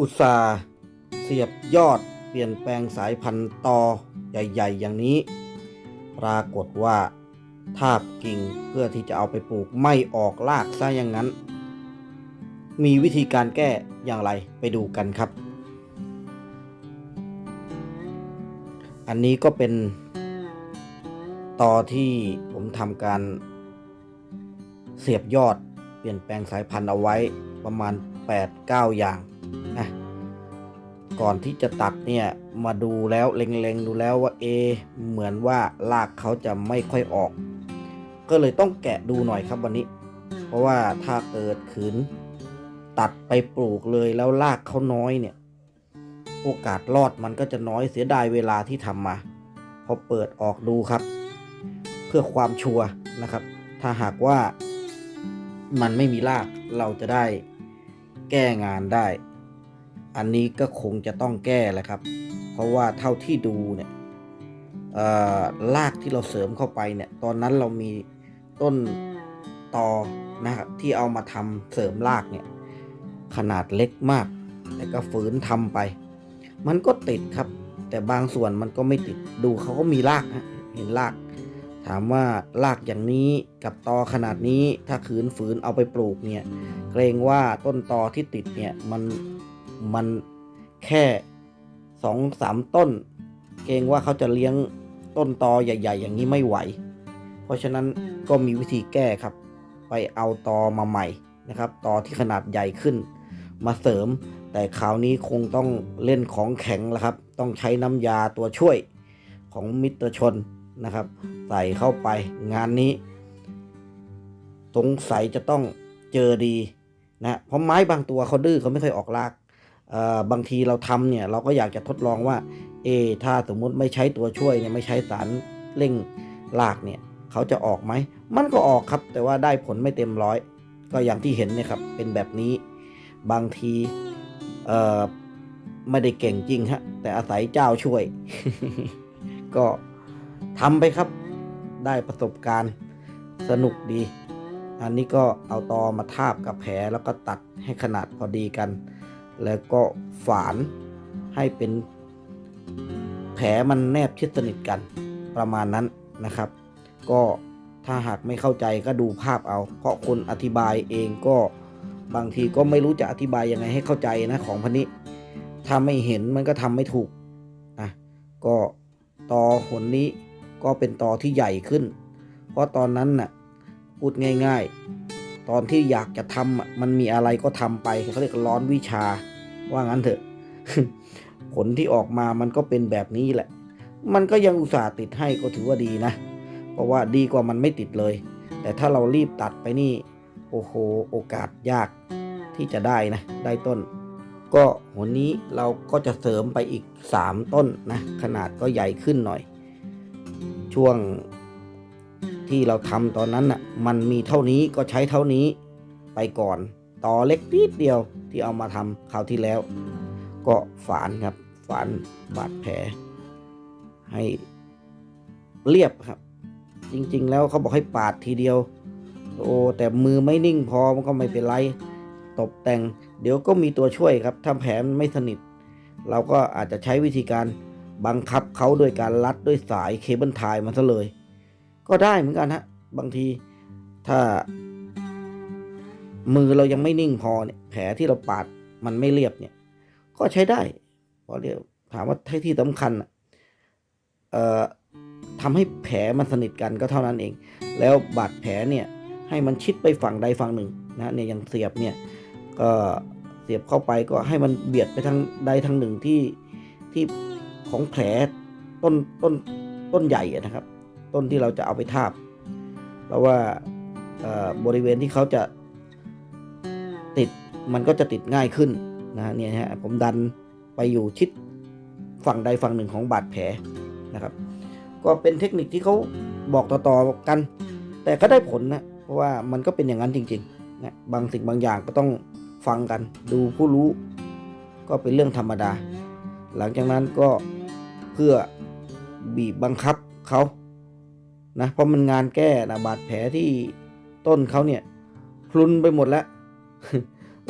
อุตสาห์เสียบยอดเปลี่ยนแปลงสายพันธุ์ตอใหญ่ ๆ อย่างนี้ ปรากฏว่าทาบกิ่งเพื่อที่จะเอาไปปลูกไม่ออกรากซะอย่างนั้น มีวิธีการแก้อย่างไรไปดูกันครับ อันนี้ก็เป็นตอที่ผมทำการเสียบยอดเปลี่ยนแปลงสายพันธุ์เอาไว้ประมาณ 8-9 อย่าง ก่อนที่จะตัดเนี่ยมาดูแล้วเล็งๆดูแล้วว่าเอะเหมือนว่ารากเขาจะไม่ค่อยออก ก็เลยต้องแกะดูหน่อยครับวันนี้ เพราะว่าถ้าเกิดขืน ตัดไปปลูกเลยแล้วรากเขาน้อยเนี่ย โอกาสรอดมันก็จะน้อยเสียดายเวลาที่ทำมา พอเปิดออกดูครับ เพื่อความชัวร์นะครับ ถ้าหากว่ามันไม่มีรากเราจะได้แก้งานได้ อันนี้ก็คงจะต้องแก้แหละครับ เพราะว่าเท่าที่ดูเนี่ยเอ่อรากที่เราเสริมเข้าไปเนี่ย ตอนนั้นเรามีต้นตอนะครับที่เอามาทำเสริมรากเนี่ย ขนาดเล็กมาก แต่ก็ฝืนทำไป มันก็ติดครับ แต่บางส่วนมันก็ไม่ติดดูเขาก็มีรากฮะเห็นราก ถามว่ารากอย่างนี้กับตอขนาดนี้ถ้าขืนฝืนเอาไปปลูกเนี่ย เกรงว่าต้นตอที่ติดเนี่ยมัน มันแค่สองสามต้น เกรงว่าเขาจะเลี้ยงต้นตอใหญ่ ๆ อย่างนี้ไม่ไหว เพราะฉะนั้นก็มีวิธีแก้ครับ ไปเอาตอมาใหม่นะครับ ตอที่ขนาดใหญ่ขึ้น มาเสริม แต่คราวนี้คงต้องเล่นของแข็งแล้วครับ ต้องใช้น้ำยาตัวช่วยของมิตรชนนะครับ ใส่เข้าไปงานนี้ สงสัยจะต้องเจอดีนะเพราะไม้บางตัวเขาดื้อเขาไม่เคยออกรากเอ่อ บางทีเราทำเนี่ยเราก็อยากจะทดลองว่า เอ ถ้าสมมุติไม่ใช้ตัวช่วยเนี่ยไม่ใช้สารเร่งรากเนี่ยเขาจะออกไหม มันก็ออกครับ แต่ว่าได้ผลไม่เต็มร้อย ก็อย่างที่เห็นเนี่ยครับเป็นแบบนี้ บางทีไม่ได้เก่งจริงฮะแต่อาศัยเจ้าช่วย ก็ทำไปครับ ได้ประสบการณ์สนุกดี อันนี้ก็เอาตอมาทาบกับแผลแล้วก็ตัดให้ขนาดพอดีกัน แล้วก็ฝานให้เป็นแผลมันแนบชิดสนิทกันประมาณนั้นนะครับ ก็ถ้าหากไม่เข้าใจก็ดูภาพเอา เพราะคนอธิบายเองก็บางทีก็ไม่รู้จะอธิบายยังไงให้เข้าใจนะของพันนี้ถ้าไม่เห็นมันก็ทำไม่ถูกอะก็ต่อหนนี้ก็เป็นต่อที่ใหญ่ขึ้น เพราะตอนนั้นน่ะพูดง่าย ๆ ตอนที่อยากจะทำมันมีอะไรก็ทำไปเขาเรียกร้อนวิชา ว่างั้นเถอะ ผลที่ออกมามันก็เป็นแบบนี้แหละ มันก็ยังอุตส่าห์ติดให้ก็ถือว่าดีนะ เพราะว่าดีกว่ามันไม่ติดเลย แต่ถ้าเรารีบตัดไปนี่ โอ้โห โอกาสยากที่จะได้นะ ได้ต้น ก็หัวนี้เราก็จะเสริมไปอีก 3 ต้นนะ ขนาดก็ใหญ่ขึ้นหน่อย ช่วง ที่เราทำตอนนั้นน่ะมันมีเท่านี้ก็ใช้เท่านี้ไปก่อนต่อเล็กนิดเดียวที่เอามาทำคราวที่แล้ว ก็ฝานครับฝานบาดแผล ให้เรียบครับ จริง ๆ แล้วเขาบอกให้ปาดทีเดียว โอ้แต่มือไม่นิ่งพอมันก็ไม่เป็นไรตกแต่ง เดี๋ยวก็มีตัวช่วยครับถ้าแผลมันไม่สนิท เราก็อาจจะใช้วิธีการบังคับเขาโดยการรัดด้วยสายเคเบิลไทยมันซะเลย ก็ได้เหมือนกันฮะบางทีถ้า มือเรายังไม่นิ่งพอเนี่ย แผลที่เราปาดมันไม่เรียบเนี่ย ก็ใช้ได้เพราะเดี๋ยวถามว่าที่ที่สำคัญเอ่อทำให้แผลมันสนิทกันก็เท่านั้นเอง แล้วบาดแผลเนี่ยให้มันชิดไปฝั่งใดฝั่งหนึ่งนะเนี่ยอย่างเสียบเนี่ยก็เสียบเข้าไปก็ให้มันเบียดไปทางใดทางหนึ่งที่ที่ของแผลต้นต้นต้นใหญ่อะนะครับ ต้นที่เราจะเอาไปทาบ เพราะว่าบริเวณที่เขาจะติดมันก็จะติดง่ายขึ้นนะเนี่ยฮะผมดันไปอยู่ชิดฝั่งใดฝั่งหนึ่งของบาดแผลนะครับ ก็เป็นเทคนิคที่เขาบอกต่อๆกัน แต่ก็ได้ผลนะเพราะว่ามันก็เป็นอย่างนั้นจริงๆนะบางสิ่งบางอย่างก็ต้องฟังกัน ดูผู้รู้ก็เป็นเรื่องธรรมดา หลังจากนั้นก็เพื่อบีบบังคับเขา นะเพราะมันงานแก้นะบาดแผลที่ต้นเขาเนี่ยพลุนไปหมดแล้ว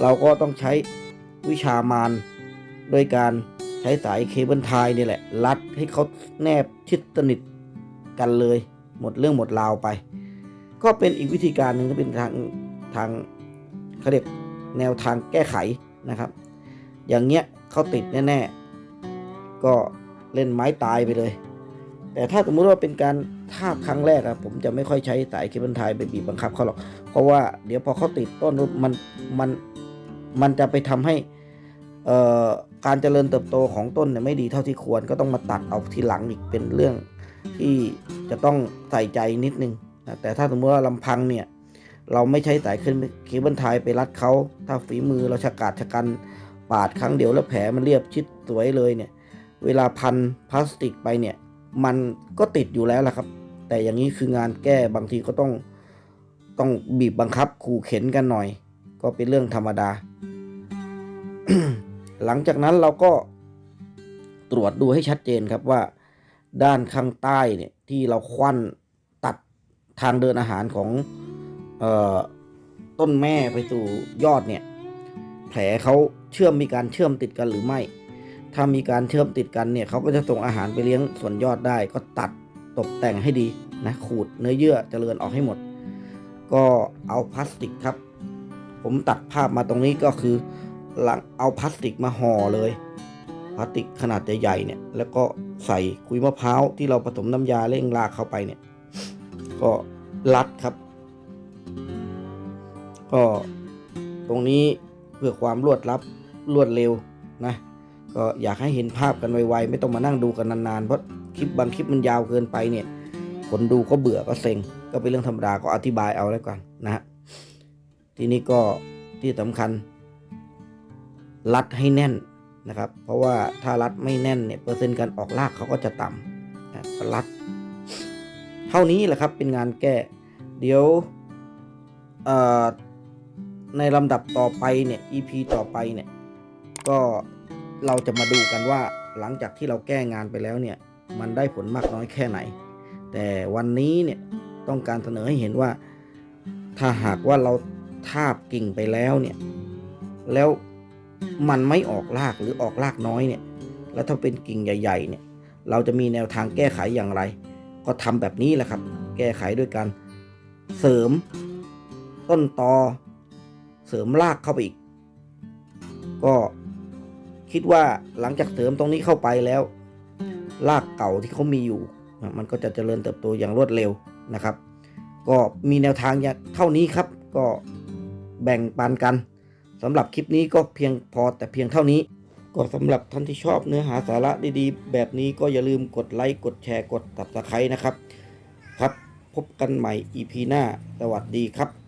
เราก็ต้องใช้วิชามารโดยการใช้สายเคเบิลไทยนี่แหละ รัดให้เขาแนบชิดสนิทกันเลย หมดเรื่องหมดราวไป ก็เป็นอีกวิธีการหนึ่งที่เป็นทางทางเขาเรียกแนวทางแก้ไขนะครับ อย่างเงี้ยเขาติดแน่ ๆ ก็เล่นไม้ตายไปเลย แต่ถ้าสมมุติว่าเป็นการทาบครั้งแรกอะผมจะไม่ค่อยใช้สายเคเบิลไทยไปบีบบังคับเขาหรอก เพราะว่าเดี๋ยวพอเขาติดต้นมันมันมันจะไปทำให้การเจริญเติบโตของต้นเนี่ยไม่ดีเท่าที่ควรก็ต้องมาตัดเอาทีหลังอีกเป็นเรื่องที่จะต้องใส่ใจนิดนึงนะแต่ถ้าสมมติว่าลำพังเนี่ยเราไม่ใช้สายเคเบิลไทยไปรัดเขาถ้าฝีมือเราฉกาจชะกันปาดครั้งเดียวแล้วแผลมันเรียบชิดสวยเลยเนี่ยเวลาพันพลาสติกไปเนี่ย มันก็ติดอยู่แล้วล่ะครับ แต่อย่างนี้คืองานแก้บางทีก็ต้องต้องบีบบังคับขู่เข็นกันหน่อย ก็เป็นเรื่องธรรมดา หลังจากนั้นเราก็ตรวจดูให้ชัดเจนครับว่า ด้านข้างใต้เนี่ยที่เราควันตัดทางเดินอาหารของออต้นแม่ไปสู่ยอดเนี่ย แผลเขาเชื่อมมีการเชื่อมติดกันหรือไม่ ถ้ามีการเชื่อมติดกันเนี่ยเขาก็จะส่งอาหารไปเลี้ยงส่วนยอดได้ก็ตัดตกแต่งให้ดีนะขูดเนื้อเยื่อเจริญออกให้หมด ก็เอาพลาสติกครับ ผมตัดภาพมาตรงนี้ก็คือหลังเอาพลาสติกมาห่อเลยพลาสติกขนาดใหญ่ๆเนี่ยแล้วก็ใส่คุยมะพร้าวที่เราผสมน้ำยาเร่งรากเข้าไปเนี่ย ก็รัดครับ ก็ตรงนี้เพื่อความรวดรับรวดเร็วนะ ก็อยากให้เห็นภาพกันไวๆไม่ต้องมานั่งดูกันนานๆเพราะคลิปบางคลิปมันยาวเกินไปเนี่ยคนดูก็เบื่อก็เซ็ง ก็เป็นเรื่องธรรมดาก็อธิบายเอาแล้วกันนะฮะทีนี้ก็ที่สำคัญ รัดให้แน่นนะครับ เพราะว่าถ้ารัดไม่แน่นเนี่ยเปอร์เซ็นต์การออกรากเขาก็จะต่ำนะรัด เท่านี้แหละครับเป็นงานแก้ เดี๋ยวในลำดับต่อไปเนี่ย EP ต่อไปเนี่ย ก็ เราจะมาดูกันว่าหลังจากที่เราแก้งานไปแล้วเนี่ยมันได้ผลมากน้อยแค่ไหน แต่วันนี้เนี่ยต้องการเสนอให้เห็นว่า ถ้าหากว่าเราทาบกิ่งไปแล้วเนี่ยแล้วมันไม่ออกรากหรือออกรากน้อยเนี่ยแล้วถ้าเป็นกิ่งใหญ่ๆเนี่ยเราจะมีแนวทางแก้ไขอย่างไร ก็ทำแบบนี้แหละครับ แก้ไขด้วยการเสริมต้นตอ เสริมรากเข้าไปอีก ก็ คิดว่าหลังจากเสริมตรงนี้เข้าไปแล้ว รากเก่าที่เขามีอยู่นะมันก็จะเจริญเติบโตอย่างรวดเร็วนะครับ ก็มีแนวทางอย่างเท่านี้ครับ ก็แบ่งปันกันสำหรับคลิปนี้ก็เพียงพอแต่เพียงเท่านี้ ก็สำหรับท่านที่ชอบเนื้อหาสาระดีๆ แบบนี้ก็อย่าลืมกดไลค์กดแชร์กด subscribe นะครับ ครับ พบกันใหม่ EP หน้า สวัสดีครับ